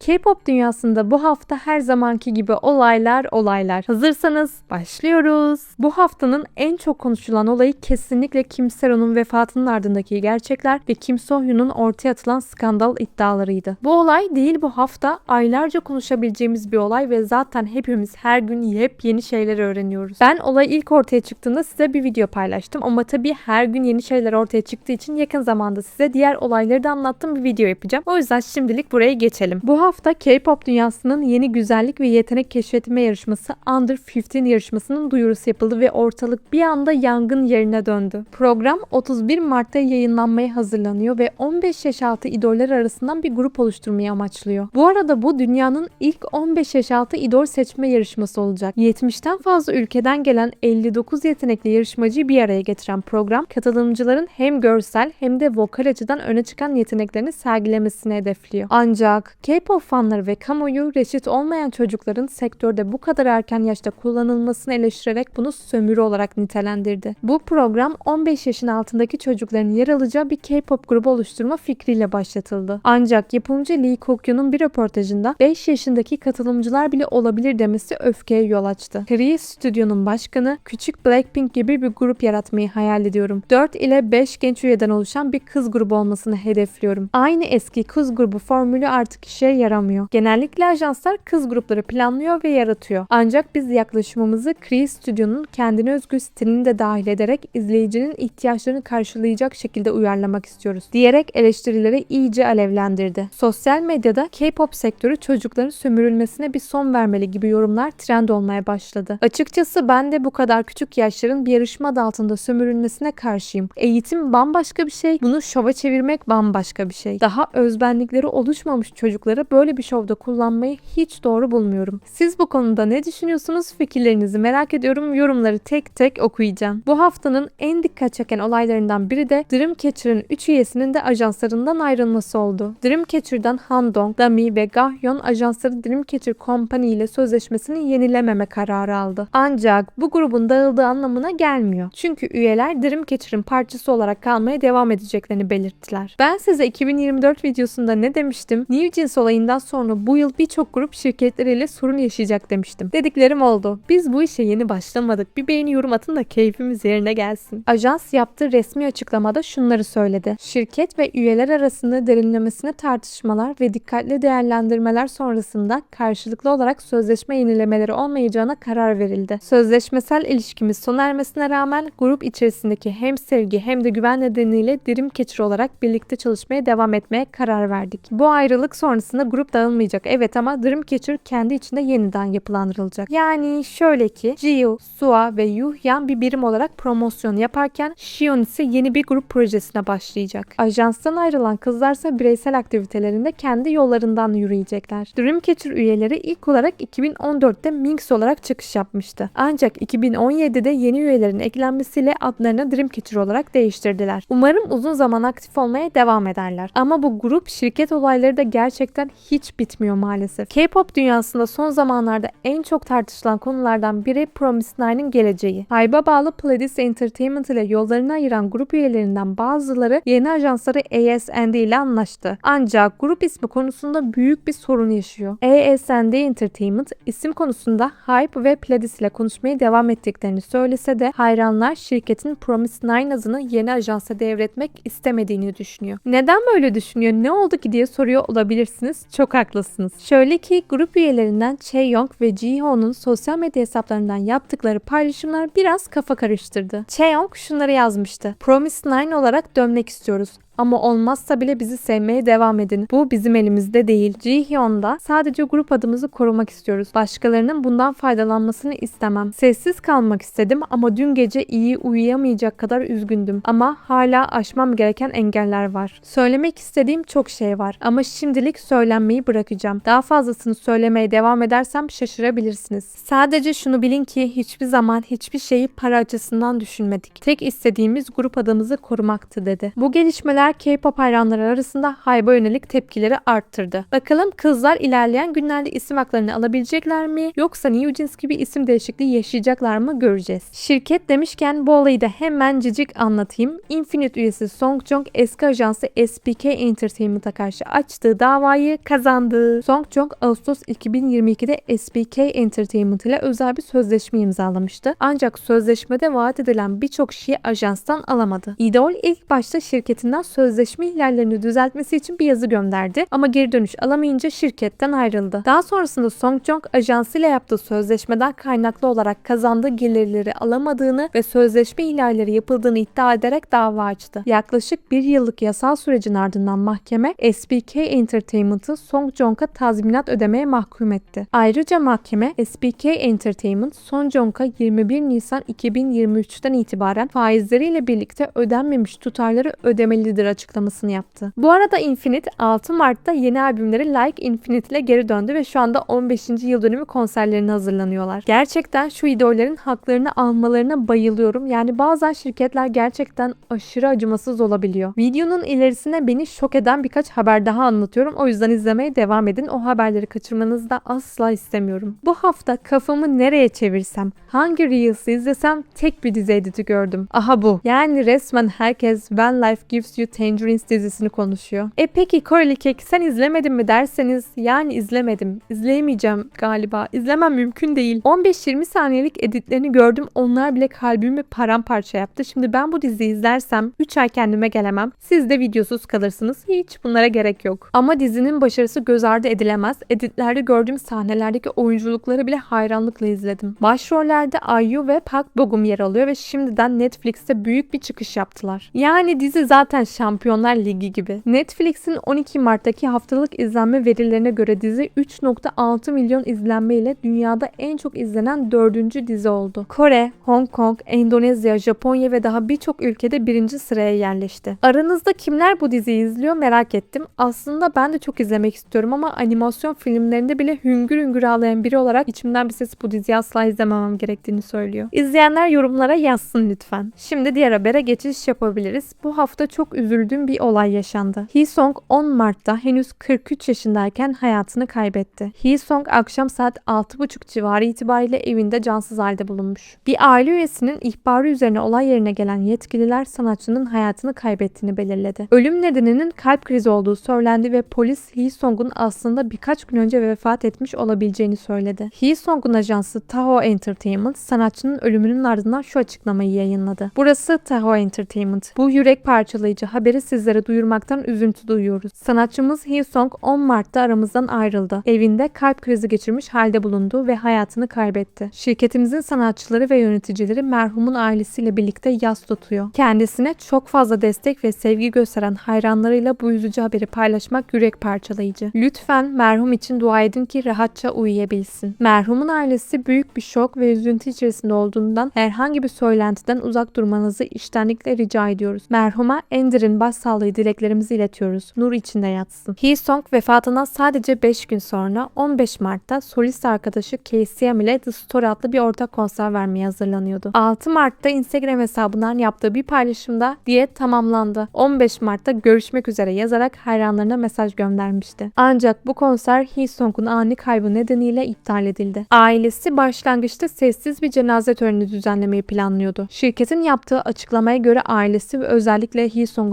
K-pop dünyasında bu hafta her zamanki gibi olaylar olaylar. Hazırsanız başlıyoruz. Bu haftanın en çok konuşulan olayı kesinlikle Kim Seron'un vefatının ardındaki gerçekler ve Kim So-hyun'un ortaya atılan skandal iddialarıydı. Bu olay değil bu hafta aylarca konuşabileceğimiz bir olay ve zaten hepimiz her gün yepyeni şeyler öğreniyoruz. Ben olay ilk ortaya çıktığında size bir video paylaştım ama tabii her gün yeni şeyler ortaya çıktığı için yakın zamanda size diğer olayları da anlattığım bir video yapacağım. O yüzden şimdilik buraya geçelim. Bu hafta K-pop dünyasının yeni güzellik ve yetenek keşfetme yarışması Under 15 yarışmasının duyurusu yapıldı ve ortalık bir anda yangın yerine döndü. Program 31 Mart'ta yayınlanmaya hazırlanıyor ve 15 yaş altı idoller arasından bir grup oluşturmayı amaçlıyor. Bu arada bu dünyanın ilk 15 yaş altı idol seçme yarışması olacak. 70'ten fazla ülkeden gelen 59 yetenekli yarışmacıyı bir araya getiren program katılımcıların hem görsel hem de vokal açıdan öne çıkan yeteneklerini sergilemesini hedefliyor. Ancak K-pop fanları ve kamuoyu reşit olmayan çocukların sektörde bu kadar erken yaşta kullanılmasını eleştirerek bunu sömürü olarak nitelendirdi. Bu program 15 yaşın altındaki çocukların yer alacağı bir K-pop grubu oluşturma fikriyle başlatıldı. Ancak yapımcı Lee Kokyun'un bir röportajında 5 yaşındaki katılımcılar bile olabilir demesi öfkeye yol açtı. Kree Stüdyo'nun başkanı küçük Blackpink gibi bir grup yaratmayı hayal ediyorum. 4 ile 5 genç üyeden oluşan bir kız grubu olmasını hedefliyorum. Aynı eski kız grubu formülü artık işe yaramıyor. Genellikle ajanslar kız grupları planlıyor ve yaratıyor. Ancak biz yaklaşımımızı Kree Stüdyo'nun kendine özgü stilini de dahil ederek izleyicinin ihtiyaçlarını karşılayacak şekilde uyarlamak istiyoruz. Diyerek eleştirileri iyice alevlendirdi. Sosyal medyada K-pop sektörü çocukların sömürülmesine bir son vermeli gibi yorumlar trend olmaya başladı. Açıkçası ben de bu kadar küçük yaşların bir yarışma adı altında sömürülmesine karşıyım. Eğitim bambaşka bir şey, bunu şova çevirmek bambaşka bir şey. Daha özbenlikleri oluşmamış çocukları böyle bir şovda kullanmayı hiç doğru bulmuyorum. Siz bu konuda ne düşünüyorsunuz? Fikirlerinizi merak ediyorum. Yorumları tek tek okuyacağım. Bu haftanın en dikkat çeken olaylarından biri de Dreamcatcher'ın 3 üyesinin de ajanslarından ayrılması oldu. Dreamcatcher'dan Handong, Dami ve Gahyeon ajansları Dreamcatcher Company ile sözleşmesini yenilememe kararı aldı. Ancak bu grubun dağıldığı anlamına gelmiyor. Çünkü üyeler Dreamcatcher'ın parçası olarak kalmaya devam edeceklerini belirttiler. Ben size 2024 videosunda ne demiştim? New Jeans olayından sonra bu yıl birçok grup şirketleriyle sorun yaşayacak demiştim. Dediklerim oldu. Biz bu işe yeni başlamadık. Bir beğeni yorum atın da keyfimiz yerine gelsin. Ajans yaptığı resmi açıklamada şunları söyledi. Şirket ve üyeler arasında derinlemesine tartışmalar ve dikkatli değerlendirmeler sonrasında karşılıklı olarak sözleşme yenilemeleri olmayacağına karar verildi. Sözleşmesel ilişkimiz sona ermesine rağmen grup içerisindeki hem sevgi hem de güven nedeniyle Dreamcatcher olarak birlikte çalışmaya devam etmeye karar verdik. Bu ayrılık sonrasında grup dağılmayacak. Evet ama Dreamcatcher kendi içinde yeniden yapılandırılacak. Yani şöyle ki Jiu, Sua ve Yuhyan bir birim olarak promosyon yaparken Shion ise yeni bir grup projesine başlayacak. Ajanstan ayrılan kızlarsa bireysel aktivitelerinde kendi yollarından yürüyecekler. Dreamcatcher üyeleri ilk olarak 2014'te Minx olarak çıkış yapmıştı. Ancak 2017'de yeni üyelerin eklenmesiyle adlarını Dreamcatcher olarak değiştirdiler. Umarım uzun zaman aktif olmaya devam ederler. Ama bu grup şirket olayları da gerçekten hiç bitmiyor maalesef. K-pop dünyasında son zamanlarda en çok tartışılan konulardan biri Promise Nine'in geleceği. Hype'a bağlı Pledis Entertainment ile yollarını ayıran grup üyelerinden bazıları yeni ajansları ASND ile anlaştı. Ancak grup ismi konusunda büyük bir sorun yaşıyor. ASND Entertainment isim konusunda Hype ve Pledis ile konuşmaya devam ettiklerini söylese de hayranlar şirketin Promise Nine adını yeni ajansa devretmek istemediğini düşünüyor. Neden böyle düşünüyor? Ne oldu ki diye soruyor olabilirsiniz. Çok haklısınız. Şöyle ki grup üyelerinden Chaeyoung ve Jiho'nun sosyal medya hesaplarından yaptıkları paylaşımlar biraz kafa karıştırdı. Chaeyoung şunları yazmıştı. Promise Nine olarak dönmek istiyoruz. Ama olmazsa bile bizi sevmeye devam edin. Bu bizim elimizde değil. Jihyon'da sadece grup adımızı korumak istiyoruz. Başkalarının bundan faydalanmasını istemem. Sessiz kalmak istedim ama dün gece iyi uyuyamayacak kadar üzgündüm. Ama hala aşmam gereken engeller var. Söylemek istediğim çok şey var ama şimdilik söylenmeyi bırakacağım. Daha fazlasını söylemeye devam edersem şaşırabilirsiniz. Sadece şunu bilin ki hiçbir zaman hiçbir şeyi para açısından düşünmedik. Tek istediğimiz grup adımızı korumaktı dedi. Bu gelişmeler haber K-pop hayranları arasında Hybe'a yönelik tepkileri arttırdı. Bakalım kızlar ilerleyen günlerde isim haklarını alabilecekler mi yoksa New Jeans gibi isim değişikliği yaşayacaklar mı göreceğiz. Şirket demişken bu olayı da hemen cicik anlatayım. Infinite üyesi Song Jong eski ajansı SPK Entertainment'a karşı açtığı davayı kazandı. Song Jong Ağustos 2022'de SPK Entertainment ile özel bir sözleşme imzalamıştı. Ancak sözleşmede vaat edilen birçok şeyi ajanstan alamadı. Idol ilk başta şirketinden sözleşme ihlallerini düzeltmesi için bir yazı gönderdi ama geri dönüş alamayınca şirketten ayrıldı. Daha sonrasında Song Jong ajansıyla yaptığı sözleşmeden kaynaklı olarak kazandığı gelirleri alamadığını ve sözleşme ihlalleri yapıldığını iddia ederek dava açtı. Yaklaşık bir yıllık yasal sürecin ardından mahkeme SPK Entertainment'ı Song Jong'a tazminat ödemeye mahkum etti. Ayrıca mahkeme SPK Entertainment Song Jong'a 21 Nisan 2023'ten itibaren faizleriyle birlikte ödenmemiş tutarları ödemelidir açıklamasını yaptı. Bu arada Infinite 6 Mart'ta yeni albümleri Like Infinite ile geri döndü ve şu anda 15. yıl dönümü konserlerine hazırlanıyorlar. Gerçekten şu idollerin haklarını almalarına bayılıyorum. Yani bazen şirketler gerçekten aşırı acımasız olabiliyor. Videonun ilerisine beni şok eden birkaç haber daha anlatıyorum. O yüzden izlemeye devam edin. O haberleri kaçırmanızı da asla istemiyorum. Bu hafta kafamı nereye çevirsem, hangi Reels'i izlesem tek bir dizi editi gördüm. Aha bu. Yani resmen herkes When Life Gives You Tangerines dizisini konuşuyor. E peki Koreli Kek sen izlemedin mi derseniz yani izlemedim. İzleyemeyeceğim galiba. İzlemem mümkün değil. 15-20 saniyelik editlerini gördüm. Onlar bile kalbimi paramparça yaptı. Şimdi ben bu diziyi izlersem 3 ay kendime gelemem. Siz de videosuz kalırsınız. Hiç bunlara gerek yok. Ama dizinin başarısı göz ardı edilemez. Editlerde gördüğüm sahnelerdeki oyunculukları bile hayranlıkla izledim. Başrollerde IU ve Park Bogum yer alıyor ve şimdiden Netflix'te büyük bir çıkış yaptılar. Yani dizi zaten Şampiyonlar Ligi gibi. Netflix'in 12 Mart'taki haftalık izlenme verilerine göre dizi 3.6 milyon izlenme ile dünyada en çok izlenen dördüncü dizi oldu. Kore, Hong Kong, Endonezya, Japonya ve daha birçok ülkede birinci sıraya yerleşti. Aranızda kimler bu diziyi izliyor merak ettim. Aslında ben de çok izlemek istiyorum ama animasyon filmlerinde bile hüngür hüngür ağlayan biri olarak içimden bir ses bu diziyi asla izlememem gerektiğini söylüyor. İzleyenler yorumlara yazsın lütfen. Şimdi diğer habere geçiş yapabiliriz. Bu hafta çok üzüldüğüm bir olay yaşandı. Hee-sung 10 Mart'ta henüz 43 yaşındayken hayatını kaybetti. Hee-sung akşam saat 6.30 civarı itibariyle evinde cansız halde bulunmuş. Bir aile üyesinin ihbarı üzerine olay yerine gelen yetkililer sanatçının hayatını kaybettiğini belirledi. Ölüm nedeninin kalp krizi olduğu söylendi ve polis Hee-sung'un aslında birkaç gün önce vefat etmiş olabileceğini söyledi. Hee-sung'un ajansı Taho Entertainment sanatçının ölümünün ardından şu açıklamayı yayınladı. Burası Taho Entertainment. Bu yürek parçalayıcı haberi sizlere duyurmaktan üzüntü duyuyoruz. Sanatçımız Hee-sung 10 Mart'ta aramızdan ayrıldı. Evinde kalp krizi geçirmiş halde bulundu ve hayatını kaybetti. Şirketimizin sanatçıları ve yöneticileri merhumun ailesiyle birlikte yas tutuyor. Kendisine çok fazla destek ve sevgi gösteren hayranlarıyla bu üzücü haberi paylaşmak yürek parçalayıcı. Lütfen merhum için dua edin ki rahatça uyuyabilsin. Merhumun ailesi büyük bir şok ve üzüntü içerisinde olduğundan herhangi bir söylentiden uzak durmanızı iştenlikle rica ediyoruz. Merhuma Ender'in başsağlığı dileklerimizi iletiyoruz. Nur içinde yatsın. Hee-sung vefatından sadece 5 gün sonra 15 Mart'ta solist arkadaşı KCM ile The Story adlı bir ortak konser vermeye hazırlanıyordu. 6 Mart'ta Instagram hesabından yaptığı bir paylaşımda diyet tamamlandı. 15 Mart'ta görüşmek üzere yazarak hayranlarına mesaj göndermişti. Ancak bu konser Hee-sung'un ani kaybı nedeniyle iptal edildi. Ailesi başlangıçta sessiz bir cenaze töreni düzenlemeyi planlıyordu. Şirketin yaptığı açıklamaya göre ailesi ve özellikle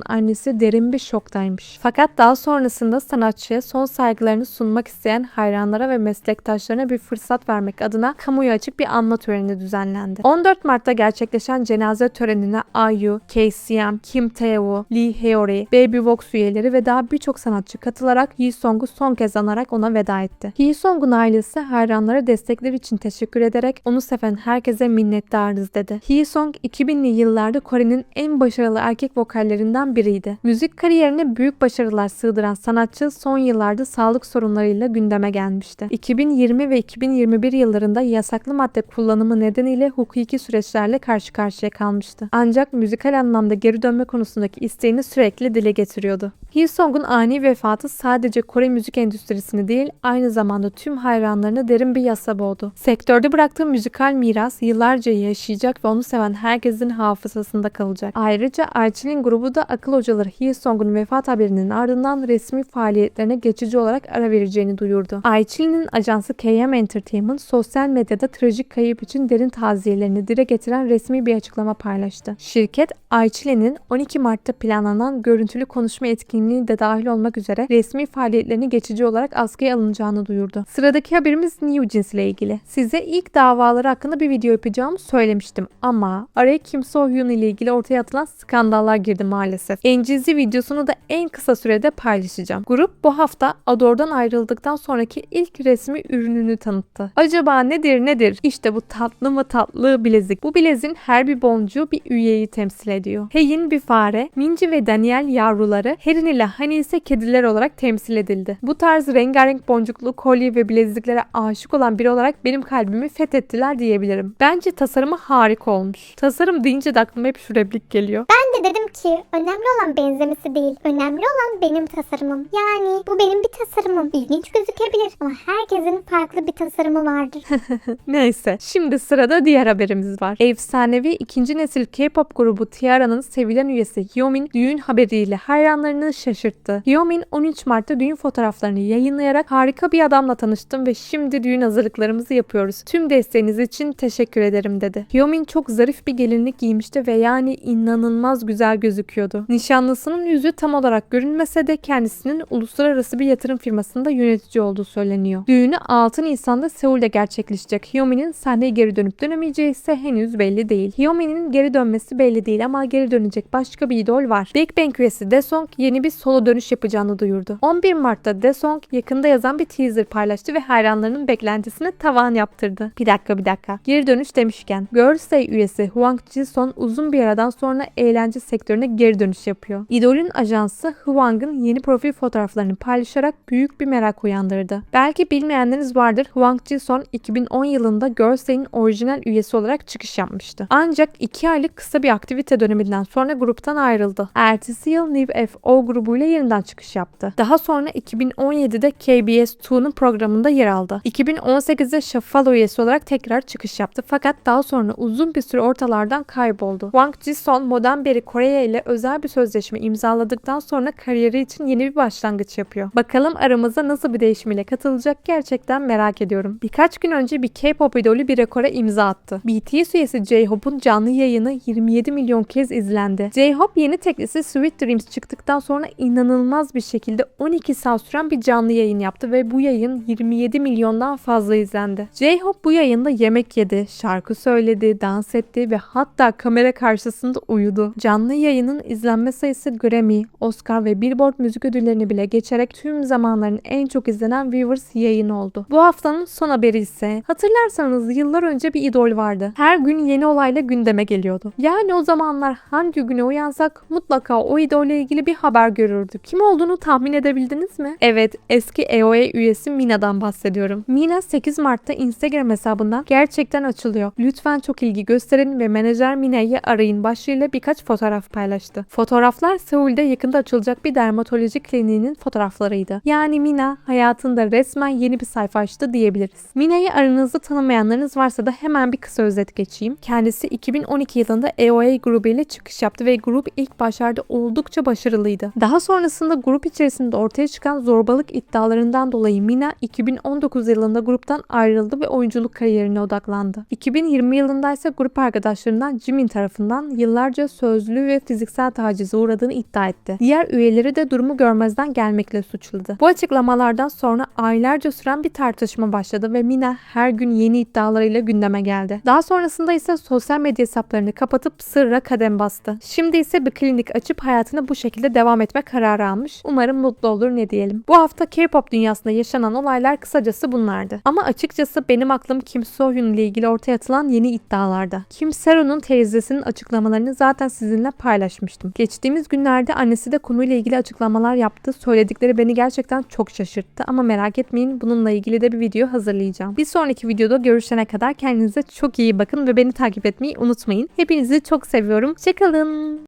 Hee-sung'un annesi derin bir şoktaymış. Fakat daha sonrasında sanatçıya son saygılarını sunmak isteyen hayranlara ve meslektaşlarına bir fırsat vermek adına kamuya açık bir anma töreni düzenlendi. 14 Mart'ta gerçekleşen cenaze törenine IU, KCM, Kim Tae-woo, Lee Hyori, Baby Vox üyeleri ve daha birçok sanatçı katılarak Hee-sung'u son kez anarak ona veda etti. Hee-sung'un ailesi hayranlara destekleri için teşekkür ederek onu seven herkese minnettarız dedi. Hee-sung 2000'li yıllarda Kore'nin en başarılı erkek vokallerinden biriydi. Müzik kariyerine büyük başarılar sığdıran sanatçı son yıllarda sağlık sorunlarıyla gündeme gelmişti. 2020 ve 2021 yıllarında yasaklı madde kullanımı nedeniyle hukuki süreçlerle karşı karşıya kalmıştı. Ancak müzikal anlamda geri dönme konusundaki isteğini sürekli dile getiriyordu. Hee-sung'un ani vefatı sadece Kore müzik endüstrisini değil, aynı zamanda tüm hayranlarını derin bir yasa boğdu. Sektörde bıraktığı müzikal miras yıllarca yaşayacak ve onu seven herkesin hafızasında kalacak. Ayrıca Archie'nin grubu da akıl hocaları Hillsong'un vefat haberinin ardından resmi faaliyetlerine geçici olarak ara vereceğini duyurdu. Aichili'nin ajansı KM Entertainment sosyal medyada trajik kayıp için derin taziyelerini dile getiren resmi bir açıklama paylaştı. Şirket Aichili'nin 12 Mart'ta planlanan görüntülü konuşma etkinliği de dahil olmak üzere resmi faaliyetlerini geçici olarak askıya alınacağını duyurdu. Sıradaki haberimiz New Jeans ile ilgili. Size ilk davaları hakkında bir video yapacağımı söylemiştim ama araya Kim So Hyun ile ilgili ortaya atılan skandallar girdi maalesef. NGZ videosunu da en kısa sürede paylaşacağım. Grup bu hafta Ador'dan ayrıldıktan sonraki ilk resmi ürününü tanıttı. Acaba nedir nedir? İşte bu tatlı mı tatlı bilezik. Bu bilezin her bir boncuğu bir üyeyi temsil ediyor. Heyin bir fare, Minji ve Daniel yavruları, Herin ile Hani ise kediler olarak temsil edildi. Bu tarz rengarenk boncuklu kolye ve bileziklere aşık olan biri olarak benim kalbimi fethettiler diyebilirim. Bence tasarımı harika olmuş. Tasarım deyince de aklıma hep şu replik geliyor. Ben de dedim ki önemli olan benzemesi değil. Önemli olan benim tasarımım. Yani bu benim bir tasarımım. İlginç gözükebilir ama herkesin farklı bir tasarımı vardır. Neyse şimdi sırada diğer haberimiz var. Efsanevi ikinci nesil K-pop grubu Tiara'nın sevilen üyesi Hyomin düğün haberiyle hayranlarını şaşırttı. Hyomin 13 Mart'ta düğün fotoğraflarını yayınlayarak harika bir adamla tanıştım ve şimdi düğün hazırlıklarımızı yapıyoruz. Tüm desteğiniz için teşekkür ederim dedi. Hyomin çok zarif bir gelinlik giymişti ve yani inanılmaz güzel gözüküyordu. Nişanlısının yüzü tam olarak görünmese de kendisinin uluslararası bir yatırım firmasında yönetici olduğu söyleniyor. Düğünü 6 Nisan'da Seul'de gerçekleşecek. Hyomin'in sahneye geri dönüp dönemeyeceği ise henüz belli değil. Hyomin'in geri dönmesi belli değil ama geri dönecek başka bir idol var. Big Bang üyesi Daesung yeni bir solo dönüş yapacağını duyurdu. 11 Mart'ta Daesung yakında yazan bir teaser paylaştı ve hayranlarının beklentisine tavan yaptırdı. Bir dakika bir dakika. Geri dönüş demişken Girls Day üyesi Hwang Ji-son uzun bir aradan sonra eğlence sektörüne geri dönüş yapıyor. İdol'ün ajansı Hwang'ın yeni profil fotoğraflarını paylaşarak büyük bir merak uyandırdı. Belki bilmeyenleriniz vardır Hwang Ji-son 2010 yılında Girls Day'in orijinal üyesi olarak çıkış yapmıştı. Ancak 2 aylık kısa bir aktivite döneminden sonra gruptan ayrıldı. Ertesi yıl New FO grubuyla yeniden çıkış yaptı. Daha sonra 2017'de KBS 2'nun programında yer aldı. 2018'de Shuffle üyesi olarak tekrar çıkış yaptı fakat daha sonra uzun bir süre ortalardan kayboldu. Wang Ji-son modern beri Kore ile özel bir sözleşme imzaladıktan sonra kariyeri için yeni bir başlangıç yapıyor. Bakalım aramıza nasıl bir değişim ile katılacak gerçekten merak ediyorum. Birkaç gün önce bir K-pop idolü bir rekora imza attı. BTS üyesi J-Hope'un canlı yayını 27 milyon kez izlendi. J-Hope yeni teklisi Sweet Dreams çıktıktan sonra inanılmaz bir şekilde 12 saat süren bir canlı yayın yaptı ve bu yayın 27 milyondan fazla izlendi. J-Hope bu yayında yemek yedi, şarkı söyledi, dans etti ve hatta kamera karşısında uyudu. Canlı yayının izlenme sayısı Grammy, Oscar ve Billboard müzik ödüllerini bile geçerek tüm zamanların en çok izlenen Viewers yayını oldu. Bu haftanın son haberi ise hatırlarsanız yıllar önce bir idol vardı. Her gün yeni olayla gündeme geliyordu. Yani o zamanlar hangi güne uyansak mutlaka o idolle ilgili bir haber görürdük. Kim olduğunu tahmin edebildiniz mi? Evet eski EOE üyesi Mina'dan bahsediyorum. Mina 8 Mart'ta Instagram hesabından gerçekten açılıyor. Lütfen çok ilgi gösterin ve menajer Mina'yı arayın başlığıyla birkaç fotoğraf paylaştı. Fotoğraflar Seul'de yakında açılacak bir dermatoloji kliniğinin fotoğraflarıydı. Yani Mina hayatında resmen yeni bir sayfa açtı diyebiliriz. Mina'yı aranızda tanımayanlarınız varsa da hemen bir kısa özet geçeyim. Kendisi 2012 yılında EOA grubu ile çıkış yaptı ve grup ilk başlarda oldukça başarılıydı. Daha sonrasında grup içerisinde ortaya çıkan zorbalık iddialarından dolayı Mina 2019 yılında gruptan ayrıldı ve oyunculuk kariyerine odaklandı. 2020 yılında ise grup arkadaşlarından Jimin tarafından yıllarca sözlü ve fiziksel tacize uğradığını iddia etti. Diğer üyeleri de durumu görmezden gelmekle suçladı. Bu açıklamalardan sonra aylarca süren bir tartışma başladı ve Mina her gün yeni iddialarıyla gündeme geldi. Daha sonrasında ise sosyal medya hesaplarını kapatıp sırra kadem bastı. Şimdi ise bir klinik açıp hayatına bu şekilde devam etme kararı almış. Umarım mutlu olur ne diyelim. Bu hafta K-pop dünyasında yaşanan olaylar kısacası bunlardı. Ama açıkçası benim aklım Kim So-hyun ile ilgili ortaya atılan yeni iddialarda. Kim Sero'nun teyzesinin açıklamalarını zaten sizinle paylaşmıştım. Geçtiğimiz günlerde annesi de konuyla ilgili açıklamalar yaptı. Söyledikleri beni gerçekten çok şaşırttı ama merak etmeyin bununla ilgili de bir video hazırlayacağım. Bir sonraki videoda görüşene kadar kendinize çok iyi bakın ve beni takip etmeyi unutmayın. Hepinizi çok seviyorum. Hoşçakalın.